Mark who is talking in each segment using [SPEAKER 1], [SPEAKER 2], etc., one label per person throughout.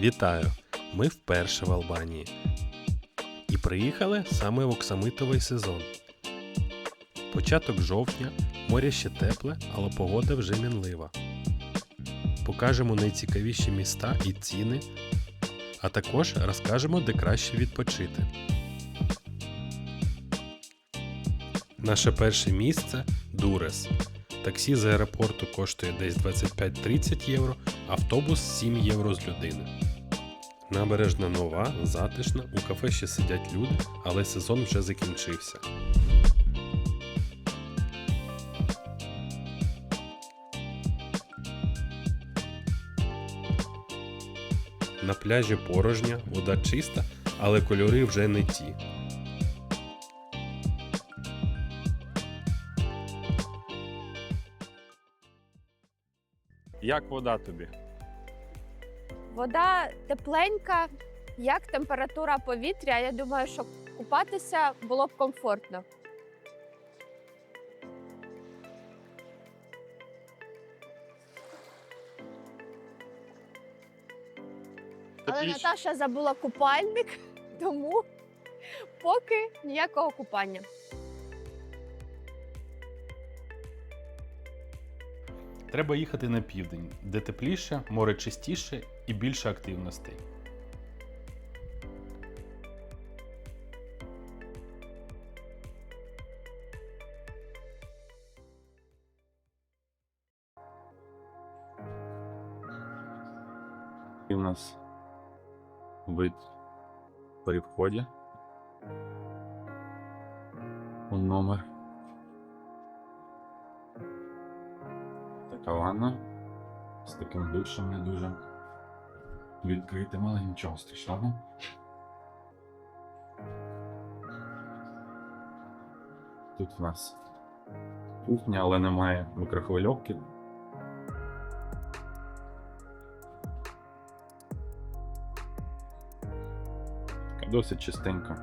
[SPEAKER 1] Вітаю! Ми вперше в Албанії. І приїхали саме в оксамитовий сезон. Початок жовтня, море ще тепле, але погода вже мінлива. Покажемо найцікавіші міста і ціни, а також розкажемо, де краще відпочити. Наше перше місце Дурес. Таксі з аеропорту коштує десь 25-30 євро, автобус 7 євро з людини. Набережна нова, затишна, у кафе ще сидять люди, але сезон вже закінчився. На пляжі порожня, вода чиста, але кольори вже не ті. Як вода тобі?
[SPEAKER 2] Вода тепленька, як температура повітря. Я думаю, що купатися було б комфортно. Але
[SPEAKER 1] Тобі
[SPEAKER 2] Наташа забула купальник, тому поки ніякого купання.
[SPEAKER 3] Треба їхати на південь, де тепліше, море чистіше і більше активностей. І у нас вид при вході. Он номер. Така ванна з таким душем не дуже відкритим, але нічого страшного. Тут у нас кухня, але немає мікрохвильовки. Досить чистенька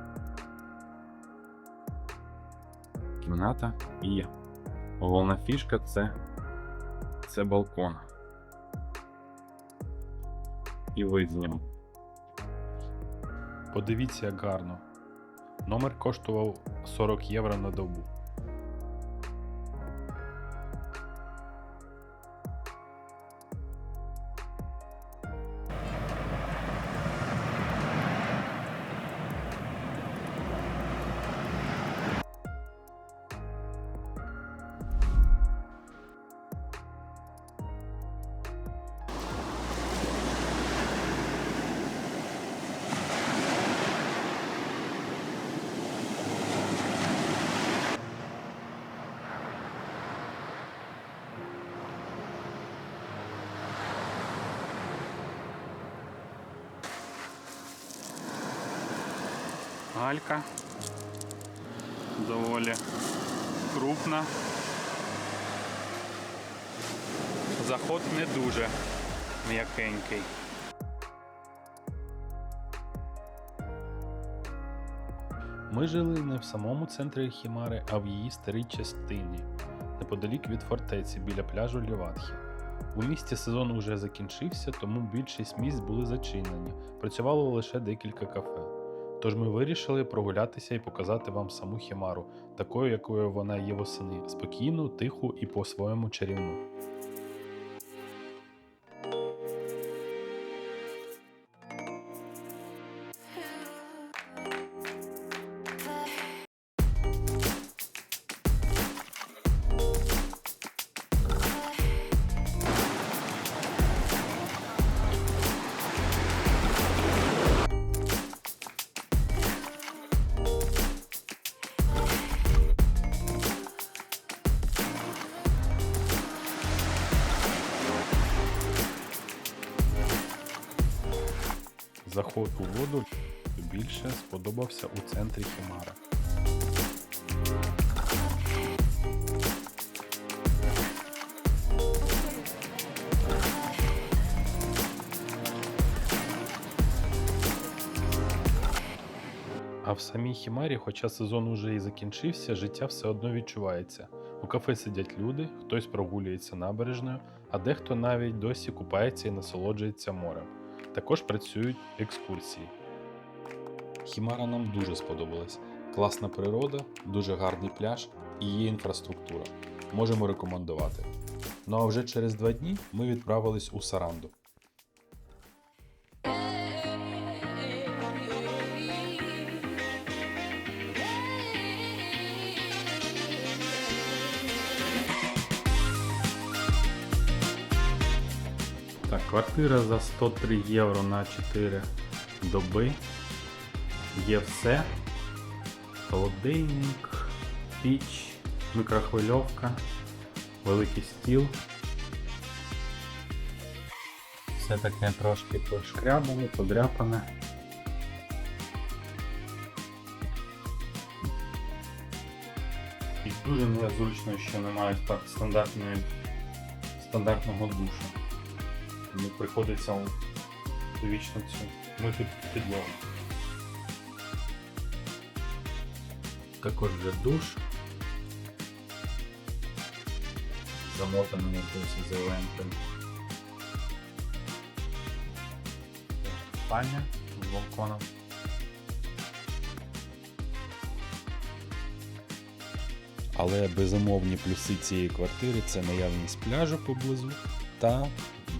[SPEAKER 3] кімната і головна фішка це це балкон. І вид з нього.
[SPEAKER 1] Подивіться, як гарно. Номер коштував 40 євро на добу.
[SPEAKER 3] Галька доволі крупна. Заход не дуже м'якенький.
[SPEAKER 1] Ми жили не в самому центрі Хімари, а в її старій частині, неподалік від фортеці біля пляжу Ліватхі. У місті сезон уже закінчився, тому більшість місць були зачинені, працювало лише декілька кафе. Тож ми вирішили прогулятися і показати вам саму Хімару, такою, якою вона є восени, спокійну, тиху і по-своєму чарівну. Заход у воду більше сподобався у центрі Хімара. А в самій Хімарі, хоча сезон уже і закінчився, життя все одно відчувається. У кафе сидять люди, хтось прогулюється набережною, а дехто навіть досі купається і насолоджується морем. Також працюють екскурсії. Хімара нам дуже сподобалась. Класна природа, дуже гарний пляж і є інфраструктура. Можемо рекомендувати. Ну а вже через два дні ми відправились у Саранду. Квартира за 103 євро на 4 доби. Є все. Холодильник, піч, мікрохвильовка, великий стіл. Все таке трошки пошкрябане, подряпане. І дуже незручно, що немає стандартної, стандартного душу. Тому приходиться вічно цю мити підлогу. Також вже душ. Замотаний якоюсь зеленкою. Спальня з балконом. Але безумовні плюси цієї квартири це наявність пляжу поблизу та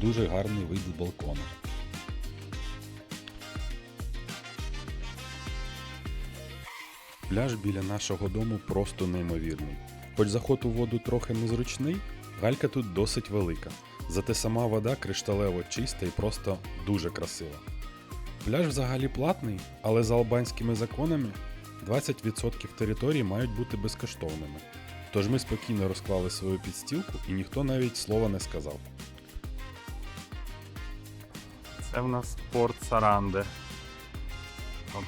[SPEAKER 1] дуже гарний вид з балкону. Пляж біля нашого дому просто неймовірний. Хоч заход у воду трохи незручний, галька тут досить велика. Зате сама вода кришталево чиста і просто дуже красива. Пляж взагалі платний, але за албанськими законами 20% території мають бути безкоштовними. Тож ми спокійно розклали свою підстілку і ніхто навіть слова не сказав. Це в нас порт Саранде.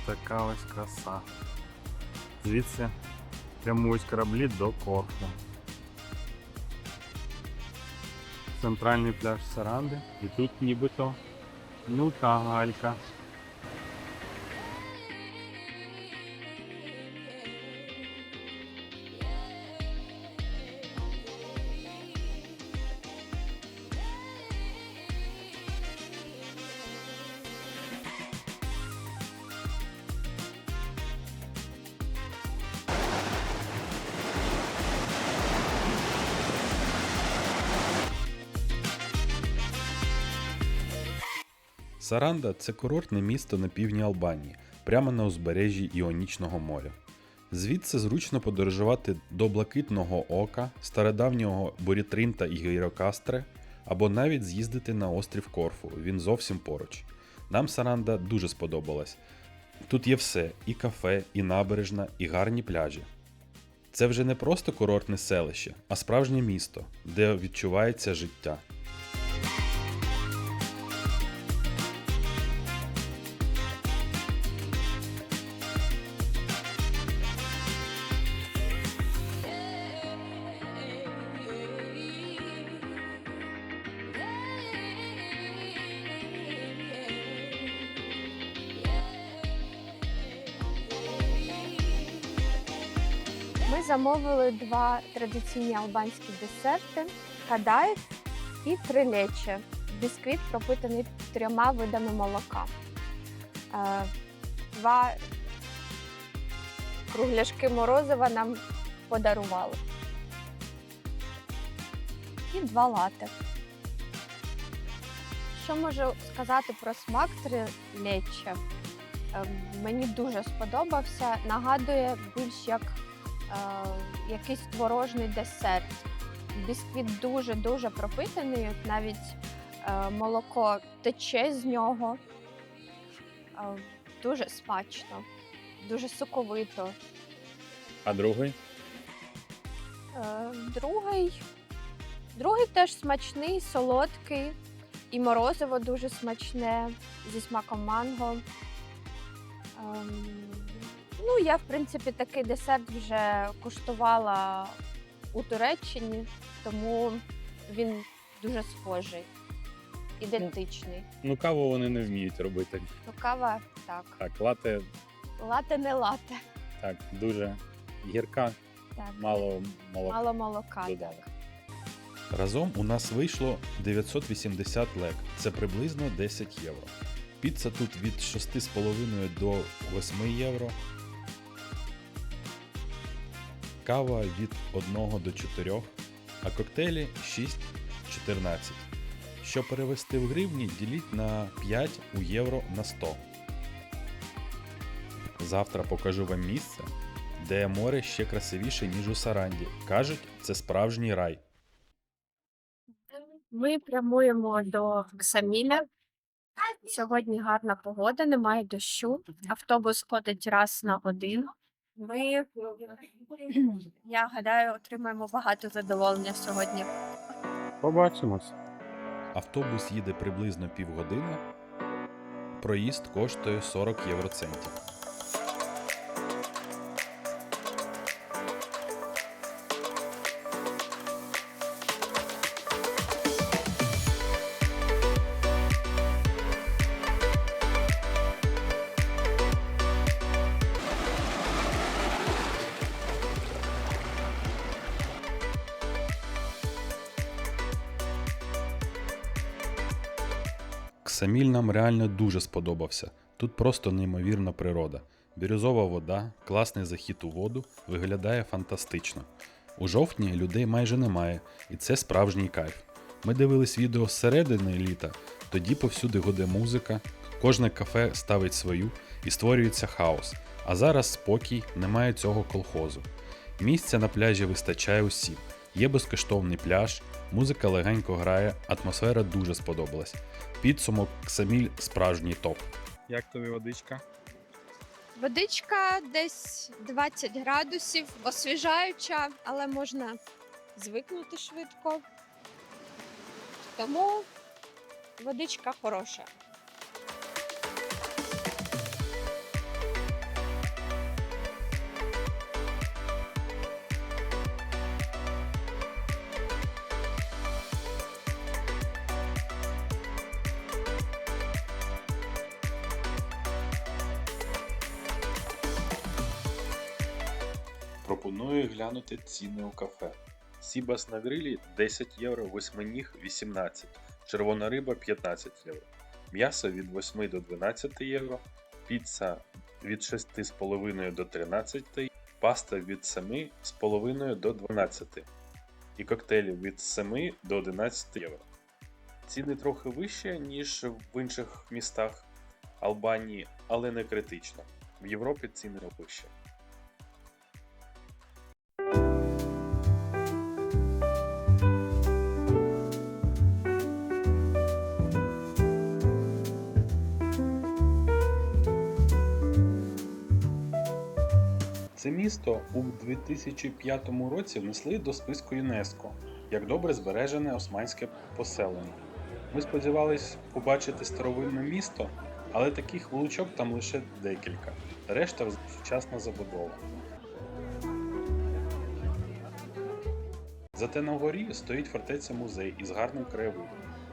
[SPEAKER 1] Така ось краса. Звідси прямують кораблі до Корфу. Центральний пляж Саранди. І тут нібито ну та галька. Саранда це курортне місто на півдні Албанії, прямо на узбережжі Іонічного моря. Звідси зручно подорожувати до Блакитного Ока, стародавнього Борітринта і Гірокастре, або навіть з'їздити на острів Корфу, він зовсім поруч. Нам Саранда дуже сподобалась. Тут є все: і кафе, і набережна, і гарні пляжі. Це вже не просто курортне селище, а справжнє місто, де відчувається життя.
[SPEAKER 2] Замовили два традиційні албанські десерти: кадаїв і трилече. Бісквіт пропитаний трьома видами молока. Е, Два кругляшки морозива нам подарували. І два лати. Що можу сказати про смак трилече? Е, Мені дуже сподобався. Нагадує більш як якийсь творожний десерт. Бісквіт дуже-дуже пропитаний, навіть е, молоко тече з нього. Е, дуже смачно, дуже соковито.
[SPEAKER 1] А другий?
[SPEAKER 2] Е, другий, другий теж смачний, солодкий, і морозиво дуже смачне зі смаком манго. Ну, я, в принципі, такий десерт вже куштувала у Туреччині, тому він дуже схожий, ідентичний.
[SPEAKER 4] Ну, каву вони не вміють робити.
[SPEAKER 2] Ну, кава так.
[SPEAKER 4] Так, лате
[SPEAKER 2] Лате не лате.
[SPEAKER 4] так дуже гірка,
[SPEAKER 2] Так.
[SPEAKER 4] мало молока.
[SPEAKER 2] Мало молока.
[SPEAKER 4] додали.
[SPEAKER 2] Так.
[SPEAKER 1] Разом у нас вийшло 980 лек, це приблизно 10 євро. Піца тут від 6,5 до 8 євро. Кава від 1 до 4, а коктейлі 6-14. Що перевести в гривні, діліть на 5 у євро на 100. Завтра покажу вам місце, де море ще красивіше, ніж у Саранді. Кажуть, це справжній рай.
[SPEAKER 2] Ми прямуємо до Ксаміля. Сьогодні гарна погода, немає дощу. Автобус ходить раз на годину. Ми, я гадаю, отримаємо багато задоволення сьогодні.
[SPEAKER 4] Побачимось.
[SPEAKER 1] Автобус їде приблизно півгодини. Проїзд коштує 40 євроцентів. Ксаміль нам реально дуже сподобався. Тут просто неймовірна природа. Бірюзова вода, класний захід у воду, виглядає фантастично. У жовтні людей майже немає, і це справжній кайф. Ми дивились відео зсередини літа, тоді повсюди гуде музика, кожне кафе ставить свою і створюється хаос. А зараз спокій, немає цього колхозу. Місця на пляжі вистачає усім. Є безкоштовний пляж, музика легенько грає, атмосфера дуже сподобалась. Підсумок Ксаміль справжній топ.
[SPEAKER 4] Як тобі водичка?
[SPEAKER 2] Водичка десь 20 градусів, освіжаюча, але можна звикнути швидко. Тому водичка хороша.
[SPEAKER 1] Глянути ціни у кафе. Сібас на грилі 10 євро, восьминіг 18, червона риба 15 євро, м'ясо від 8 до 12 євро, піца від 6,5 до 13, паста від 7,5 до 12 і коктейлі від 7 до 11 євро. Ціни трохи вищі, ніж в інших містах Албанії, але не критично. В Європі ціни вищі. Це місто у 2005 році внесли до списку ЮНЕСКО як добре збережене османське поселення. Ми сподівались побачити старовинне місто, але таких вуличок там лише декілька. Решта сучасна забудова. Зате на горі стоїть фортеця музей із гарним краєвидом.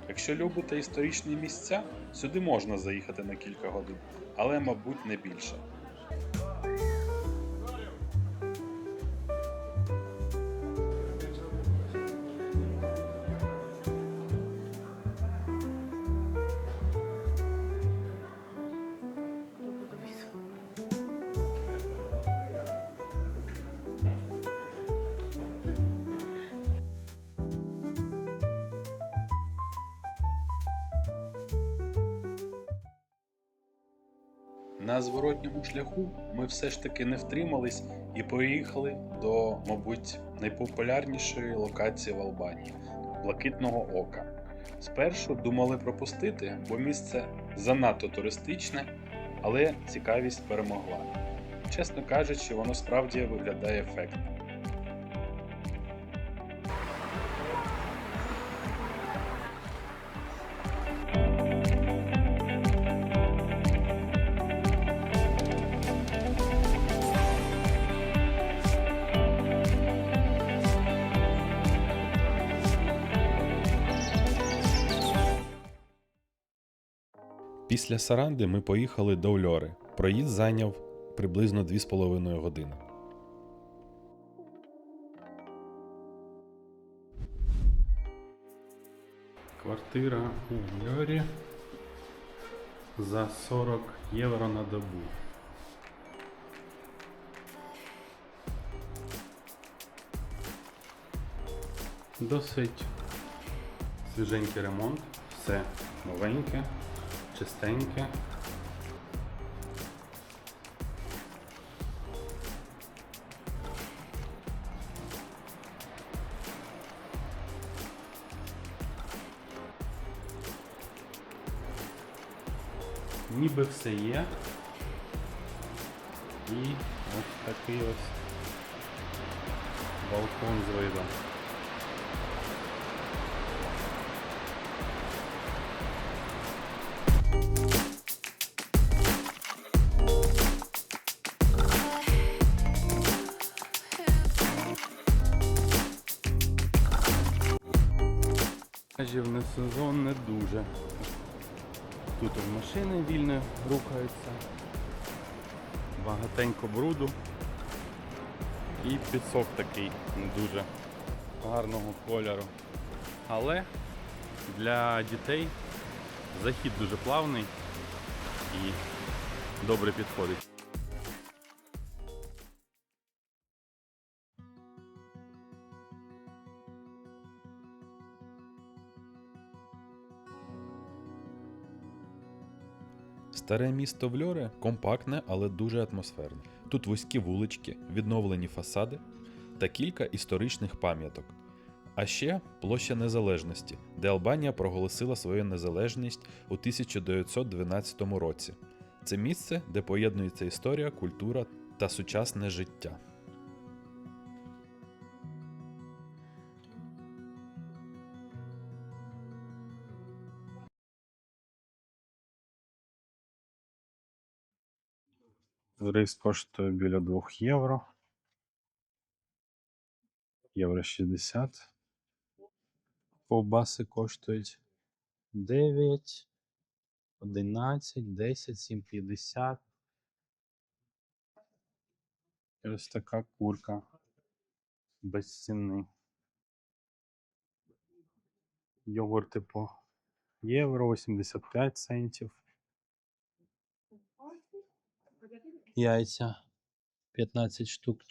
[SPEAKER 1] Якщо любите історичні місця, сюди можна заїхати на кілька годин, але, мабуть, не більше. Зворотньому шляху ми все ж таки не втримались і поїхали до, мабуть, найпопулярнішої локації в Албанії Блакитного Ока. Спершу думали пропустити, бо місце занадто туристичне, але цікавість перемогла. Чесно кажучи, воно справді виглядає ефектно. Після Саранди ми поїхали до Ольори. Проїзд зайняв приблизно 2,5 години. Квартира у Ольорі. за 40 євро на добу. Досить свіженький ремонт, все новеньке, чистеньке. Ніби все є. І ось такий ось балкон з видом. Пляжів не сезон не дуже. Тут машини вільно рухаються, багатенько бруду і пісок такий не дуже гарного кольору. Але для дітей захід дуже плавний і добре підходить.
[SPEAKER 5] Старе місто Вльоре компактне, але дуже атмосферне. Тут вузькі вулички, відновлені фасади та кілька історичних пам'яток. А ще площа Незалежності, де Албанія проголосила свою незалежність у 1912 році. Це місце, де поєднується історія, культура та сучасне життя.
[SPEAKER 1] Рис коштує біля 2 євро. Євро 60. Ковбаси коштують 9, 11, 10, 7,50. І ось така курка без ціни. Йогурти по євро 85 центів. Яйця 15 штук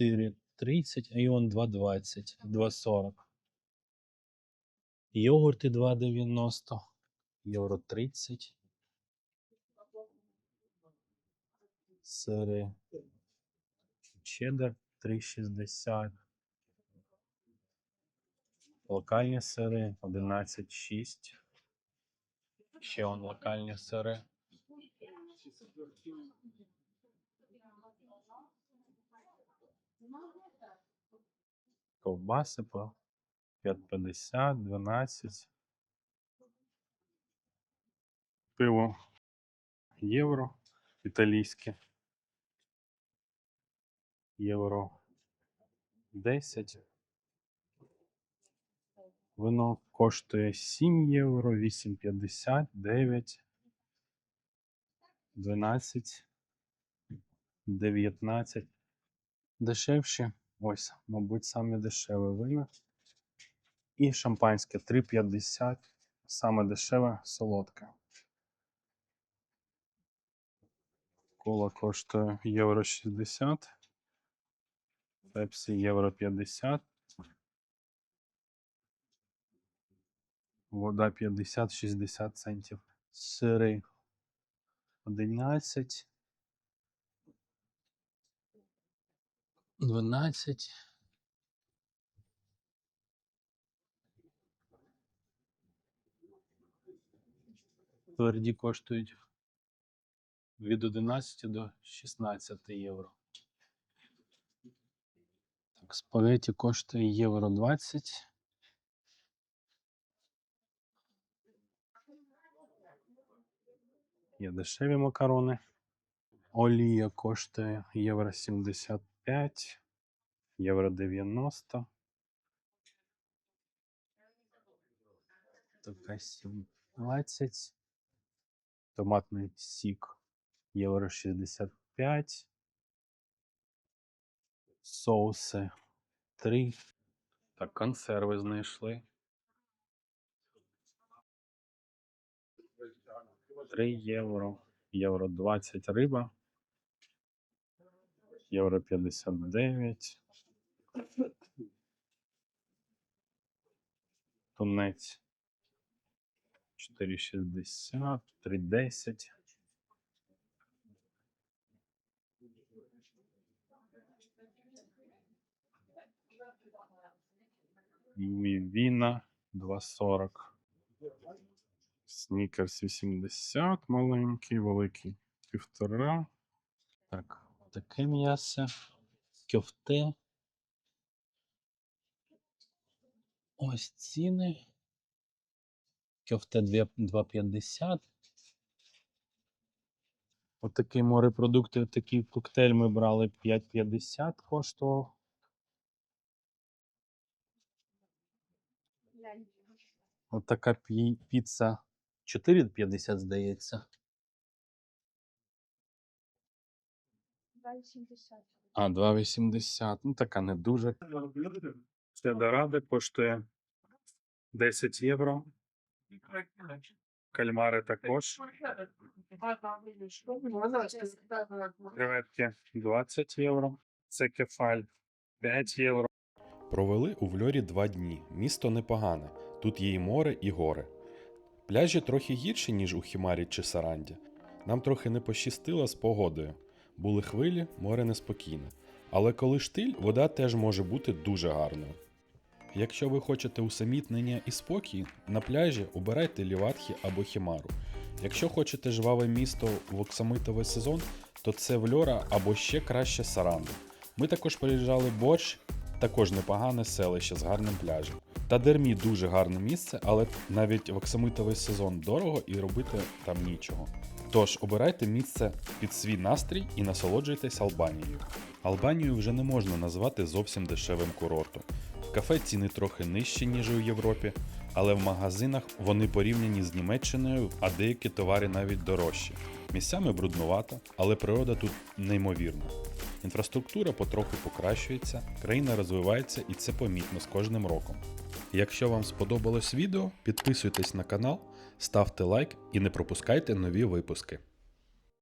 [SPEAKER 1] 4,30, а іон 2,20, 2,40. Йогурти 2,90, євро 30. Сири чеддер 3,60. Локальні сири 11,6. Ще он локальні сири. Ковбаси по 5,50, 12. Пиво євро італійське. Євро 10. Воно коштує 7 євро, 8,50, 9, 12, 19. Дешевші. Ось, мабуть, саме дешеве вино. І шампанське 3,50. Саме дешеве солодке. Кола коштує євро 60. Пепсі євро 50. Вода 50-60 центів. Сири 11. 12. Тверді коштують від 11 до 16 євро. Так, спагеті коштує євро 20. Є дешеві макарони. Олія коштує євро 75, євро 90. Така 17. Томатний сік євро 65. Соуси 3. Так, консерви знайшли.
[SPEAKER 2] 3 євро, євро 20 риба, євро 59. Тунець 4,60, 3,10. Мівіна 2,40. Снікерс 80, маленький, великий півтора. Так, таке м'ясо. Кьофте. Ось ціни. Кьофте 2,50. Отакий морепродукти, такий коктейль ми брали 5,50 коштував. Отака піца 4,50, здається. А, 2,80. Ну, така не дуже. Це доради коштує 10 євро. Кальмари також. Креветки 20 євро. Це кефаль 5 євро.
[SPEAKER 1] Провели у Вльорі два дні. Місто непогане. Тут є і море, і гори. Пляжі трохи гірші, ніж у Хімарі чи Саранді. Нам трохи не пощастило з погодою. Були хвилі, море неспокійне. Але коли штиль, вода теж може бути дуже гарною. Якщо ви хочете усамітнення і спокій, на пляжі обирайте Ліватхі або Хімару. Якщо хочете жваве місто в оксамитовий сезон, то це Вльора або ще краще Саранди. Ми також приїжджали борщ, також непогане селище з гарним пляжем. Та Дермі дуже гарне місце, але навіть в оксамитовий сезон дорого і робити там нічого. Тож обирайте місце під свій настрій і насолоджуйтесь Албанією. Албанію вже не можна назвати зовсім дешевим курортом. Кафе ціни трохи нижчі, ніж у Європі, але в магазинах вони порівняні з Німеччиною, а деякі товари навіть дорожчі. Місцями бруднувато, але природа тут неймовірна. Інфраструктура потроху покращується, країна розвивається і це помітно з кожним роком. Якщо вам сподобалось відео, підписуйтесь на канал, ставте лайк і не пропускайте нові випуски.